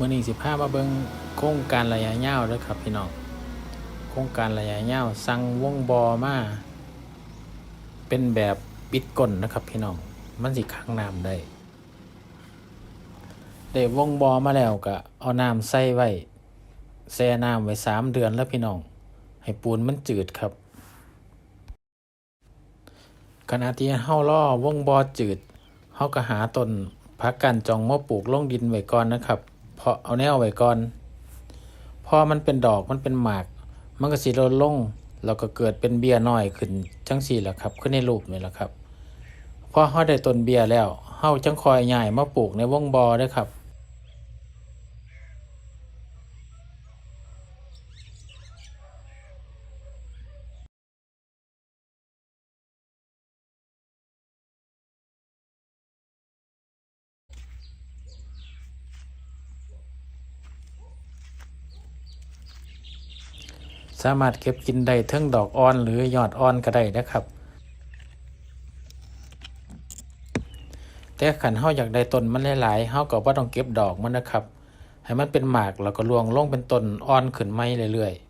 มื่อนี้สิพามาเบิงโครงการระยะยาวเด้อครับพี่น้องโครงการระยะยาวสั่งวงบอมาเป็นแบบปิดก้นนะครับพี่น้องมันสิขังน้ำได้ได้วงบอมาแล้วก็เอาน้ำใส่ไว้แช่น้ำไว้สามเดือนแล้วพี่น้อง ให้ปูนมันจืดครับขณะที่เฮาล่อวงบอจืดเฮาก็หาต้นพักกันจองมาปลูกลงดินไว้ก่อนนะครับ เพราะเอาแนวไว้ก่อน พอมันเป็นดอกมันเป็นหมาก มันก็สิลดลงแล้วก็เกิดเป็นเบี้ยน้อยขึ้นจังสี่แหละครับ ขึ้นในรูปนี่แหละครับพอเฮาได้ต้นเบี้ยแล้วเฮาจังคอยใหญ่มาปลูกในวงบอเด้ครับ สามารถเก็บกินได้ทั้งดอกอ่อนหรือยอดอ่อนก็ได้นะครับ แต่ขันเฮาอยากได้ต้นมันหลายๆเฮาก็บ่ต้องเก็บดอกมันนะครับ ให้มันเป็นหมากแล้วก็รวงลงเป็นต้นอ่อนขึ้นไม่เรื่อยๆ